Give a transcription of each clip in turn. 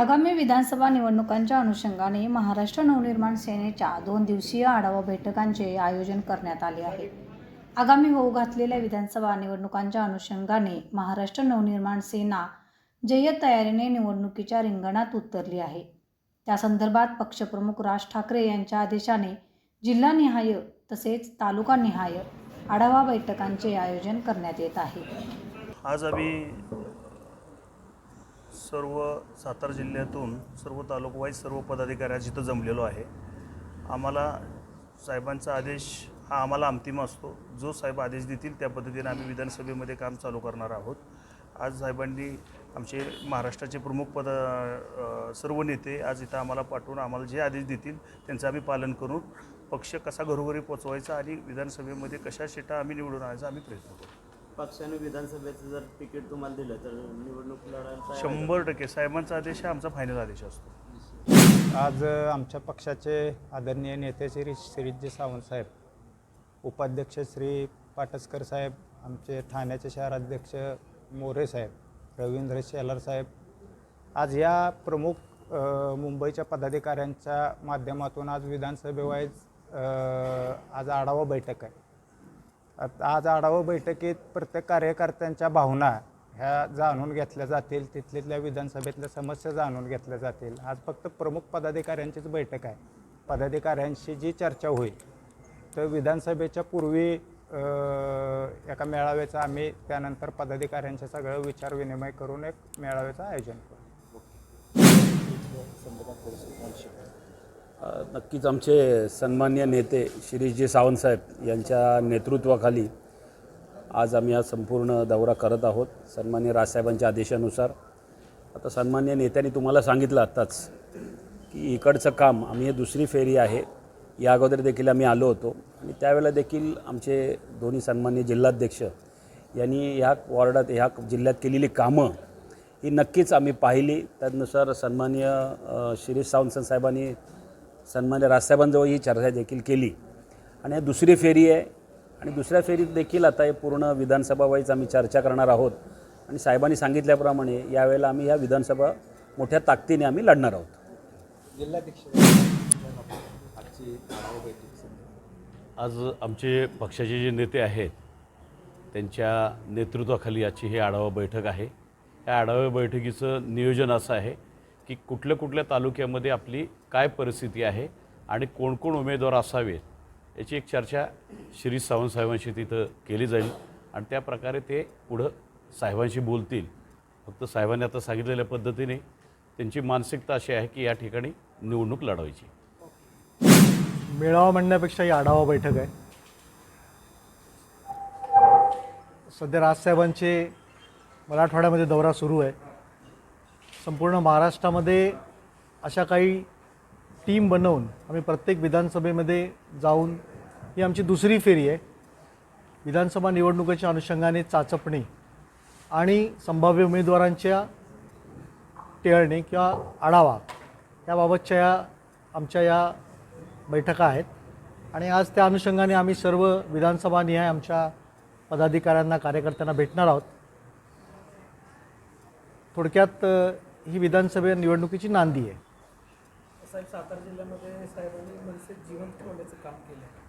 आगामी विधानसभा निवडणुकांच्या अनुषंगाने महाराष्ट्र नवनिर्माण सेनेच्या दोन दिवसीय आढावा बैठकांचे आयोजन करण्यात आले आहे. आगामी होऊ घातलेल्या विधानसभा निवडणुकांच्या अनुषंगाने महाराष्ट्र नवनिर्माण सेना जय्यत तयारीने निवडणुकीच्या रिंगणात उतरली आहे. त्या संदर्भात पक्षप्रमुख राज ठाकरे यांच्या आदेशाने जिल्हानिहाय तसेच तालुकानिहाय आढावा बैठकांचे आयोजन करण्यात येत आहे. आज आम्ही सर्व सातारा जिल्ह्यातून सर्व तालुकवाईज सर्व पदाधिकाऱ्या जिथं जमलेलो आहे. आम्हाला साहेबांचा आदेश हा आम्हाला अंतिम असतो. जो साहेब आदेश देतील त्या पद्धतीने आम्ही विधानसभेमध्ये काम चालू करणार आहोत. आज साहेबांनी आमचे महाराष्ट्राचे प्रमुख पद सर्व नेते आज इथं आम्हाला पाठवून आम्हाला जे आदेश देतील त्यांचं आम्ही पालन करून पक्ष कसा घरोघरी पोचवायचा आणि विधानसभेमध्ये कशा शिटा आम्ही निवडून आणायचा आम्ही प्रयत्न करू. पक्षाने विधानसभेचं जर तिकीट तुम्हाला दिलं तर निवडणूक लढायला शंभर टक्के. साहेबांचा आदेश हा आमचा फायनल आदेश असतो. आज आमच्या पक्षाचे आदरणीय नेते श्री श्रीजी सावंत साहेब उपाध्यक्ष श्री पाटसकर साहेब आमचे ठाण्याचे शहराध्यक्ष मोरे साहेब रवींद्र शेलार साहेब आज या प्रमुख मुंबईच्या पदाधिकाऱ्यांच्या माध्यमातून आज विधानसभेवाईज आज आढावा बैठक आहे. आज आढावा बैठकीत प्रत्येक कार्यकर्त्यांच्या भावना ह्या जाणून घेतल्या जातील. तिथल्या विधानसभेतल्या समस्या जाणून घेतल्या जातील. आज फक्त प्रमुख पदाधिकाऱ्यांचीच बैठक आहे. पदाधिकाऱ्यांशी जी चर्चा होईल तर विधानसभेच्या पूर्वी एका मेळाव्याचं आम्ही त्यानंतर पदाधिकाऱ्यांचे सगळं विचार विनिमय करून एक मेळाव्याचं आयोजन करू. नक्कीच आमचे सन्मान्य नेते श्रीजी सावंतसाहेब यांच्या नेतृत्वाखाली आज आम्ही हा संपूर्ण दौरा करत आहोत सन्मान्य राजसाहेबांच्या आदेशानुसार. आता सन्मान्य नेत्यांनी तुम्हाला सांगितलं आत्ताच की इकडचं काम आम्ही हे दुसरी फेरी आहे या अगोदर देखील आम्ही आलो होतो. आणि त्यावेळेला देखील आमचे दोन्ही सन्मान्य जिल्हाध्यक्ष यांनी ह्या वॉर्डात ह्या जिल्ह्यात केलेली कामं ही नक्कीच आम्ही पाहिली. त्यानुसार सन्मान्य शिरीष सावंत साहेबांनी सन्मान्य राजसाहेबांजवळ ही चर्चा देखील केली. आणि दुसरी फेरी आहे. आणि दुसऱ्या फेरीत देखील आता हे पूर्ण विधानसभावाईज आम्ही चर्चा करणार आहोत. आणि साहेबांनी सांगितल्याप्रमाणे यावेळेला आम्ही ह्या विधानसभा मोठ्या ताकदीने आम्ही लढणार आहोत. आज आमचे पक्षाचे जे नेते आहेत त्यांच्या नेतृत्वाखाली आजची ही आढावा बैठक आहे. या आढावा बैठकीचं नियोजन असं आहे की कुठल्या कुठल्या तालुक्यामध्ये आपली काय परिस्थिती आहे आणि कोण कोण उमेदवार असावेत याची एक चर्चा श्री सावंत साहेबांशी तिथं केली जाईल. आणि त्या प्रकारे ते पुढं साहेबांशी बोलतील. फक्त साहेबांनी आता सांगितलेल्या पद्धतीने त्यांची मानसिकता अशी आहे की या ठिकाणी निवडणूक लढवायची. मेळावा म्हणण्यापेक्षा ही आढावा बैठक आहे. सध्या राजसाहेबांचे मराठवाड्यामध्ये दौरा सुरू आहे. संपूर्ण महाराष्ट्रामध्ये अशा काही टीम बनवून आम्ही प्रत्येक विधानसभेमध्ये जाऊन ही आमची दुसरी फेरी आहे. विधानसभा निवडणुकीच्या अनुषंगाने चाचपणी आणि संभाव्य उमेदवारांच्या टेळणे किंवा आढावा याबाबतच्या या आमच्या या बैठका आहेत. आणि आज त्या अनुषंगाने आम्ही सर्व विधानसभा निहाय आमच्या पदाधिकाऱ्यांना कार्यकर्त्यांना भेटणार आहोत. थोडक्यात ही विधानसभा निवडणुकीची नांदी आहे. साहेब सातारा जिल्ह्यामध्ये साहेबांनी मनसे जिवंत ठेवण्याचं काम केलं आहे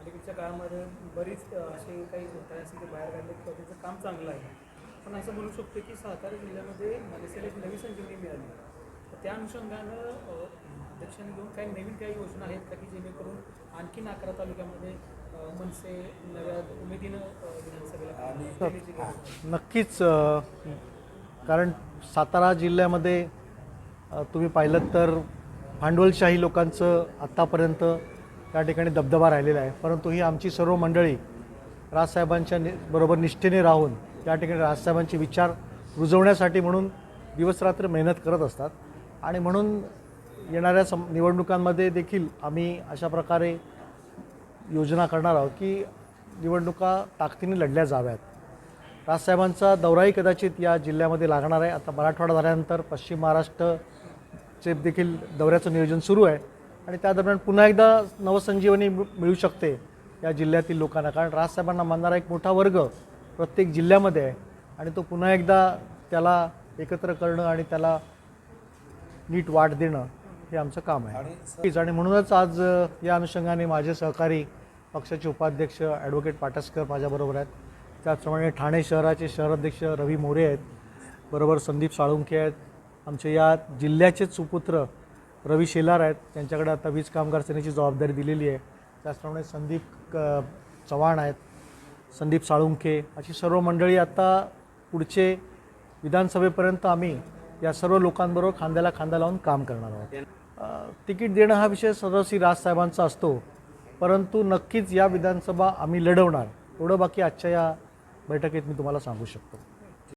अलीकडच्या काळामध्ये बरीच असे काही घोटाळे असेल ते बाहेर काढले किंवा त्याचं काम चांगलं आहे. पण असं म्हणू शकतो की सातारा जिल्ह्यामध्ये मनसेला एक नवी संजीवनी मिळाली. तर त्या अनुषंगानं अध्यक्षांनी घेऊन काही नवीन काही योजना आहेत का की जेणेकरून आणखीन अकरा तालुक्यामध्ये मनसे नव्या उमेदीनं विधानसभेला. नक्कीच कारण सातारा जिल्ह्यामध्ये तुम्ही पाहिलं तर भांडवलशाही लोकांचं आत्तापर्यंत त्या ठिकाणी दबदबा राहिलेला आहे. परंतु ही आमची सर्व मंडळी राजसाहेबांच्या नि बरोबर निष्ठेने राहून त्या ठिकाणी राजसाहेबांचे विचार रुजवण्यासाठी म्हणून दिवसरात्र मेहनत करत असतात. आणि म्हणून येणाऱ्या सम निवडणुकांमध्ये देखील आम्ही अशा प्रकारे योजना करणार आहोत की निवडणुका ताकदीने लढल्या जाव्यात. राजसाहेबांचा दौराही कदाचित या जिल्ह्यामध्ये लागणार आहे. आता मराठवाडा झाल्यानंतर पश्चिम महाराष्ट्रचे देखील दौऱ्याचं नियोजन सुरू आहे. आणि त्या दरम्यान पुन्हा एकदा नवसंजीवनी मिळ- शकते या जिल्ह्यातील लोकांना. कारण राजसाहेबांना मानणारा एक मोठा वर्ग प्रत्येक जिल्ह्यामध्ये आहे. आणि तो पुन्हा एकदा त्याला एकत्र करणं आणि त्याला नीट वाट देणं हे आमचं काम आहे. आणि म्हणूनच आज या अनुषंगाने माझे सहकारी पक्षाचे उपाध्यक्ष ॲडव्होकेट पाटसकर माझ्याबरोबर आहेत. त्याचप्रमाणे ठाणे शहराचे शहराध्यक्ष रवी मोरे आहेत. बरोबर संदीप साळुंखे आहेत. आमचे या जिल्ह्याचेच सुपुत्र रवी शेलार आहेत. त्यांच्याकडे आता वीज कामगार सेनेची जबाबदारी दिलेली आहे. त्याचप्रमाणे संदीप क चव्हाण आहेत. संदीप साळुंखे अशी सर्व मंडळी आता पुढचे विधानसभेपर्यंत आम्ही या सर्व लोकांबरोबर खांद्याला खांदा लावून काम करणार आहोत. तिकीट देणं हा विषय सदस्य राजसाहेबांचा असतो. परंतु नक्कीच या विधानसभा आम्ही लढवणार. एवढं बाकी आजच्या या बैठकीत मी तुम्हाला सांगू शकतो.